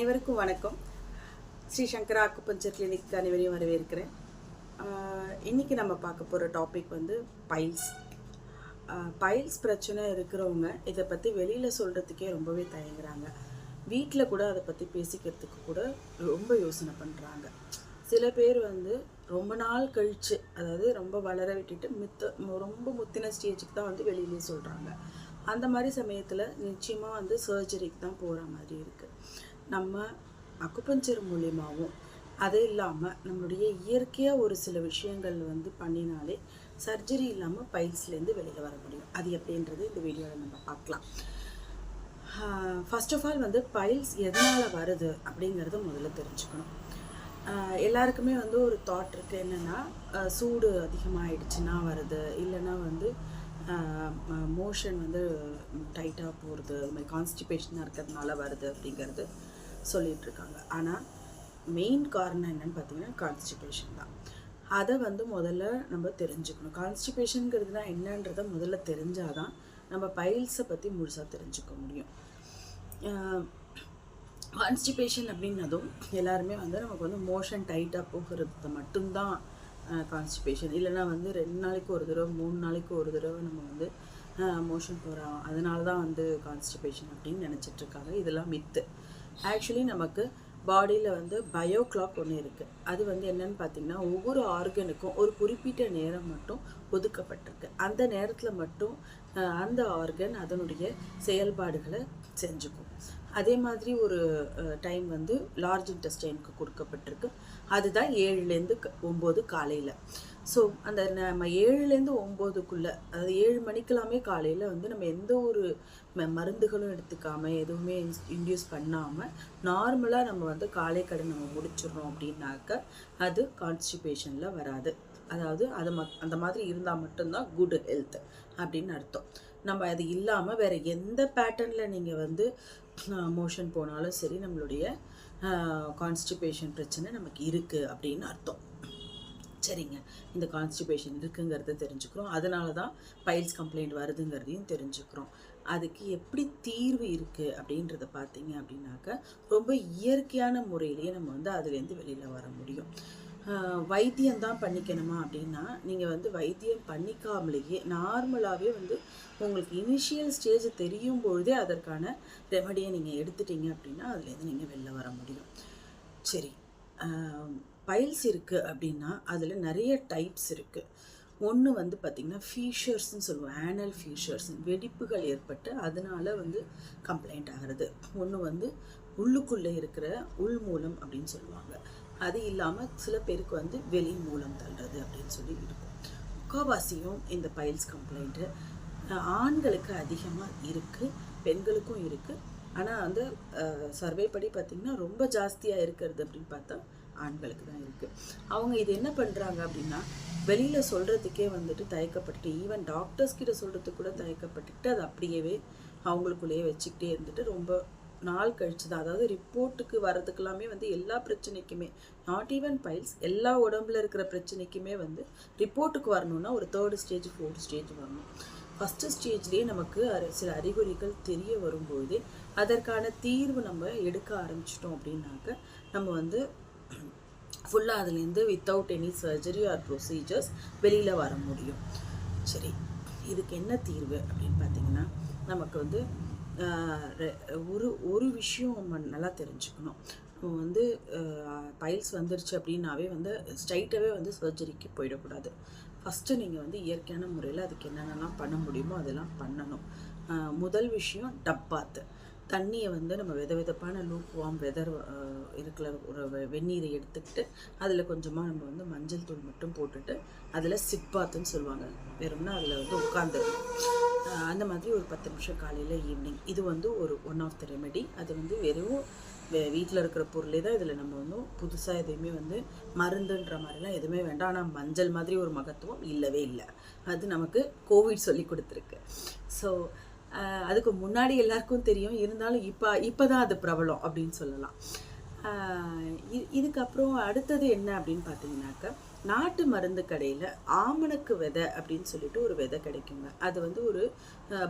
அனைவருக்கும் வணக்கம். ஸ்ரீ சங்கரா acupuncture clinic அனைவரையும் வரவேற்கிறேன். இன்றைக்கி நம்ம பார்க்க போகிற டாபிக் வந்து பைல்ஸ் பைல்ஸ் பிரச்சனை இருக்கிறவங்க இதை பற்றி வெளியில் சொல்கிறதுக்கே ரொம்பவே தயங்குறாங்க. வீட்டில் கூட அதை பற்றி பேசிக்கிறதுக்கு கூட ரொம்ப யோசனை பண்ணுறாங்க சில பேர் வந்து ரொம்ப நாள் கழித்து அதாவது ரொம்ப வளர விட்டுட்டு மித்த ரொம்ப முத்தின ஸ்டேஜுக்கு தான் வந்து வெளியிலே சொல்கிறாங்க அந்த மாதிரி சமயத்தில் நிச்சயமாக வந்து சர்ஜரிக்கு தான் போகிற மாதிரி இருக்குது நம்ம அக்குப்பஞ்சர் மூலியமாகவும் அது இல்லாமல் நம்மளுடைய இயற்கையாக ஒரு சில விஷயங்கள் வந்து பண்ணினாலே சர்ஜரி இல்லாமல் பைல்ஸ்லேருந்து வெளியில் வர முடியும். அது எப்படின்றது இந்த வீடியோவில் நம்ம பார்க்கலாம். ஃபஸ்ட் ஆஃப் ஆல் வந்து பைல்ஸ் எதனால் வருது அப்படிங்கிறத முதல்ல தெரிஞ்சுக்கணும். எல்லாருக்குமே வந்து ஒரு தாட் இருக்கு. என்னென்னா சூடு அதிகமாகிடுச்சுன்னா வருது. இல்லைன்னா வந்து மோஷன் வந்து டைட்டாக போகிறது இந்த மாதிரி கான்ஸ்டிபேஷனாக இருக்கிறதுனால வருது அப்படிங்கிறது. சொல்லிகிட்டு இருக்காங்க ஆனால் மெயின் காரணம் என்னன்னு பார்த்தீங்கன்னா கான்ஸ்டிபேஷன் தான். அதை வந்து முதல்ல நம்ம தெரிஞ்சுக்கணும். கான்ஸ்டிபேஷனுங்கிறதுனா என்னன்றதை முதல்ல தெரிஞ்சாதான் நம்ம பைல்ஸை பற்றி முழுசாக தெரிஞ்சுக்க முடியும். கான்ஸ்டிபேஷன் அப்படின்னதும் எல்லாருமே வந்து நமக்கு வந்து மோஷன் டைட்டாக போகிறது மட்டும்தான் கான்ஸ்டிபேஷன் இல்லைன்னா வந்து ரெண்டு நாளைக்கு ஒரு தடவை மூணு நாளைக்கு ஒரு தடவை நம்ம வந்து மோஷன் போகிறோம் அதனால தான் வந்து கான்ஸ்டிபேஷன் அப்படின்னு நினச்சிட்டு இருக்காங்க. இதெல்லாம் மித்து ஆக்சுவலி நமக்கு பாடியில் வந்து பயோ கிளாக் ஒன்று இருக்குது அது வந்து என்னன்னு பார்த்தீங்கன்னா ஒவ்வொரு ஆர்கனுக்கும் ஒரு குறிப்பிட்ட நேரம் மட்டும் ஒதுக்கப்பட்டிருக்கு. அந்த நேரத்தில் மட்டும் அந்த ஆர்கன் அதனுடைய செயல்பாடுகளை செஞ்சுக்கும். அதே மாதிரி ஒரு டைம் வந்து லார்ஜ் இன்டெஸ்டைனுக்கு கொடுக்கப்பட்டிருக்கு. அதுதான் ஏழுலேருந்து க ஒம்பது காலையில். ஸோ அந்த நம்ம ஏழுலேருந்து ஒம்போதுக்குள்ளே அதாவது ஏழு மணிக்கெல்லாமே காலையில் வந்து நம்ம எந்த ஒரு ம- மருந்துகளும் எடுத்துக்காமல் எதுவுமே இன்டியூஸ் பண்ணாமல் நார்மலாக நம்ம வந்து காலை கடன் நம்ம முடிச்சிடுறோம் அப்படின்னாக்க அது கான்ஸ்டிபேஷனில் வராது. அதாவது அது ம அந்த மாதிரி இருந்தால் மட்டும்தான் குட் ஹெல்த் அப்படின்னு அர்த்தம். நம்ம அது இல்லாமல் வேறு எந்த பேட்டர்னில் நீங்கள் வந்து மோஷன் போனாலும் சரி நம்மளுடைய கான்ஸ்டிபேஷன் பிரச்சனை நமக்கு இருக்குது அப்படின்னு அர்த்தம். சரிங்க. இந்த கான்ஸ்டிபேஷன் இருக்குங்கிறத தெரிஞ்சுக்கிறோம். அதனால தான் பைல்ஸ் கம்ப்ளைண்ட் வருதுங்கிறதையும் தெரிஞ்சுக்கிறோம். அதுக்கு எப்படி தீர்வு இருக்குது அப்படின்றத பார்த்தீங்க அப்படின்னாக்க ரொம்ப இயற்கையான முறையிலேயே நம்ம வந்து அதுலேருந்து வெளியில் வர முடியும். வைத்தியம் தான் பண்ணிக்கணுமா அப்படின்னா நீங்கள் வந்து வைத்தியம் பண்ணிக்காமலேயே நார்மலாகவே வந்து உங்களுக்கு இனிஷியல் ஸ்டேஜ் தெரியும் பொழுதே அதற்கான ரெமடியை நீங்கள் எடுத்துட்டீங்க அப்படின்னா அதுலேருந்து நீங்கள் வெளில வர முடியும். சரி. பைல்ஸ் இருக்குது அப்படின்னா அதில் நிறைய டைப்ஸ் இருக்குது ஒன்று வந்து பார்த்திங்கன்னா ஃபீஷர்ஸ்ன்னு சொல்லுவோம். ஆனல் ஃபீஷர்ஸ் வெடிப்புகள் ஏற்பட்டு அதனால் வந்து கம்ப்ளைண்ட் ஆகிறது. ஒன்று வந்து உள்ளுக்குள்ளே இருக்கிற உள் மூலம் அப்படின்னு சொல்லுவாங்க. அது இல்லாமல் சில பேருக்கு வந்து வெளி மூலம் தள்ளுறது அப்படின்னு சொல்லி இருக்கும். முக்கால்வாசியும் இந்த பைல்ஸ் கம்ப்ளைண்ட்டு ஆண்களுக்கு அதிகமாக இருக்குது பெண்களுக்கும் இருக்குது ஆனால் வந்து சர்வே படி பார்த்திங்கன்னா ரொம்ப ஜாஸ்தியாக இருக்கிறது அப்படின்னு பார்த்தா ஆண்களுக்கு தான் இருக்குது அவங்க இது என்ன பண்ணுறாங்க அப்படின்னா வெளியில் சொல்கிறதுக்கே வந்துட்டு தயக்கப்பட்டுட்டு ஈவன் டாக்டர்ஸ் கிட்ட சொல்கிறதுக்கு கூட தயக்கப்பட்டுட்டு அது அப்படியே அவங்களுக்குள்ளேயே வச்சுக்கிட்டே இருந்துட்டு ரொம்ப நாள் கழிச்சு தான் அதாவது ரிப்போர்ட்டுக்கு வர்றதுக்கெல்லாமே வந்து எல்லா பிரச்சனைக்குமே நாட் ஈவன் பைல்ஸ் எல்லா உடம்புல இருக்கிற பிரச்சனைக்குமே வந்து ரிப்போர்ட்டுக்கு வரணும்னா ஒரு தேர்ட் ஸ்டேஜ் ஃபோர்த் ஸ்டேஜ் வரணும். ஃபஸ்ட்டு ஸ்டேஜ்லேயே நமக்கு சில அறிகுறிகள் தெரிய வரும்போது அதற்கான தீர்வு நம்ம எடுக்க ஆரம்பிச்சிட்டோம் அப்படின்னாக்க நம்ம வந்து ஃபுல்லாக அதுலேருந்து without any surgery or procedures வெளியில் வர முடியும். சரி இதுக்கு என்ன தீர்வு அப்படின்னு பார்த்தீங்கன்னா நமக்கு வந்து ஒரு ஒரு விஷயம் நம்ம நல்லா தெரிஞ்சுக்கணும். வந்து பைல்ஸ் வந்துருச்சு அப்படின்னாவே வந்து ஸ்ட்ரைட்டாகவே வந்து சர்ஜரிக்கு போயிடக்கூடாது. ஃபஸ்ட்டு நீங்கள் வந்து இயற்கையான முறையில் அதுக்கு என்னென்னலாம் பண்ண முடியுமோ அதெல்லாம் பண்ணணும். முதல் விஷயம் டப்பாத்து. தண்ணியை வந்து நம்ம வித விதப்பான லூக் வாம் வெதர் இருக்கிற ஒரு வெ- வெந்நீரை எடுத்துக்கிட்டு அதில் கொஞ்சமாக நம்ம வந்து மஞ்சள் தூள் மட்டும் போட்டுட்டு அதில் சிப்பாத்துன்னு சொல்லுவாங்க. வெறும்னா அதில் வந்து உட்காந்து அந்த மாதிரி ஒரு பத்து நிமிஷம் காலையில் ஈவினிங் இது வந்து ஒரு ஒன் ஆஃப் த ரெமெடி அது வந்து வெறும் வீட்டில் இருக்கிற பொருளே தான் இதில் நம்ம வந்து புதுசாக எதுவுமே வந்து மருந்துன்ற மாதிரிலாம் எதுவுமே வேண்டாம். ஆனால் மஞ்சள் மாதிரி ஒரு மகத்துவம் இல்லவே இல்லை. அது நமக்கு கோவிட் சொல்லி கொடுத்துருக்கு. ஸோ அதுக்கு முன்னாடி எல்லாருக்கும் தெரியும். இருந்தாலும் இப்போ இப்போ தான் அது பிரபலம் அப்படின்னு சொல்லலாம். இதுக்கப்புறம் அடுத்தது என்ன அப்படின்னு பார்த்தீங்கன்னாக்கா நாட்டு மருந்து கடையில் ஆமணக்கு விதை அப்படின்னு சொல்லிட்டு ஒரு விதை கிடைக்குங்க. அது வந்து ஒரு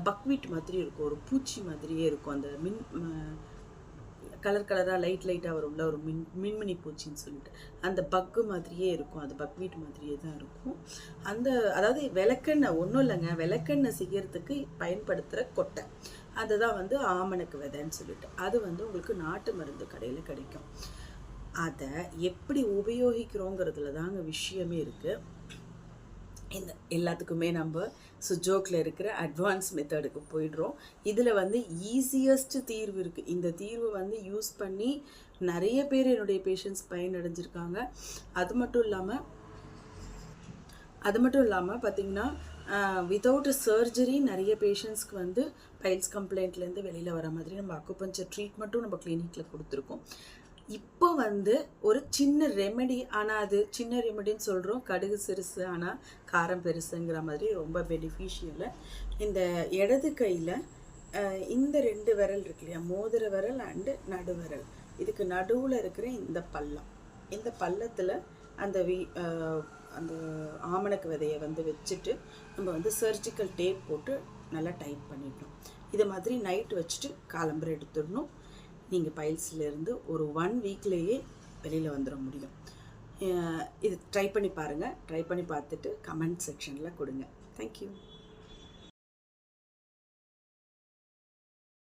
பக்வீட் மாதிரி இருக்கும். ஒரு பூச்சி மாதிரியே இருக்கும். அந்த மின் கலர் கலராக லைட் லைட்டாக வரும்ல ஒரு மின் மின்மினி பூச்சின்னு சொல்லிட்டு. அந்த பக்கு மாதிரியே இருக்கும். அது பக்வீட் மாதிரியே தான் இருக்கும். அந்த அதாவது விளக்கெண்ணெய் ஒன்றும் இல்லைங்க. விளக்கெண்ணெய் செய்யறதுக்கு பயன்படுத்துகிற கொட்டை. அதுதான் வந்து ஆமணக்கு விதைன்னு சொல்லிட்டு. அது வந்து உங்களுக்கு நாட்டு மருந்து கடையில் கிடைக்கும். அதை எப்படி உபயோகிக்கிறோங்கிறதுல தாங்க விஷயமே இருக்குது இந்த எல்லாத்துக்குமே நம்ம சுஜோக்கில் இருக்கிற அட்வான்ஸ் மெத்தடுக்கு போயிடுறோம். இதில் வந்து ஈஸியஸ்ட் தீர்வு இருக்குது இந்த தீர்வு வந்து யூஸ் பண்ணி நிறைய பேர் என்னுடைய பேஷண்ட்ஸ் பயனடைஞ்சிருக்காங்க. அது மட்டும் இல்லாமல் அது மட்டும் இல்லாமல் பார்த்தீங்கன்னா வித்தவுட் சர்ஜரி நிறைய பேஷண்ட்ஸ்க்கு வந்து பைல்ஸ் கம்ப்ளைண்ட்லேருந்து வெளியில் வர மாதிரி நம்ம அக்குபஞ்சர் ட்ரீட்மெண்ட்டும் நம்ம கிளினிக்கில் கொடுத்துருக்கோம். இப்போ வந்து ஒரு சின்ன ரெமெடி ஆனால் அது சின்ன ரெமெடின்னு சொல்கிறோம் கடுகு சிறுசு ஆனால் காரம் பெருசுங்கிற மாதிரி ரொம்ப பெனிஃபிஷியல் இந்த இடது கையில் இந்த ரெண்டு விரல் இருக்கு இல்லையா? மோதிர விரல் அண்டு நடுவிரல் இதுக்கு நடுவில் இருக்கிற இந்த பள்ளம். இந்த பள்ளத்தில் அந்த வி அந்த ஆமணக்கு விதையை வந்து வச்சுட்டு நம்ம வந்து சர்ஜிக்கல் டேப் போட்டு நல்லா டைட் பண்ணிடணும். இதை மாதிரி நைட் வச்சுட்டு காலம்பரை எடுத்துடணும். நீங்கள் பைல்ஸ்லேருந்து ஒரு ஒன் வீக்லேயே வெளியில் வந்துட முடியும். இது ட்ரை பண்ணி பாருங்கள் ட்ரை பண்ணி பார்த்துட்டு கமெண்ட் செக்ஷனில் கொடுங்க. தேங்க்யூ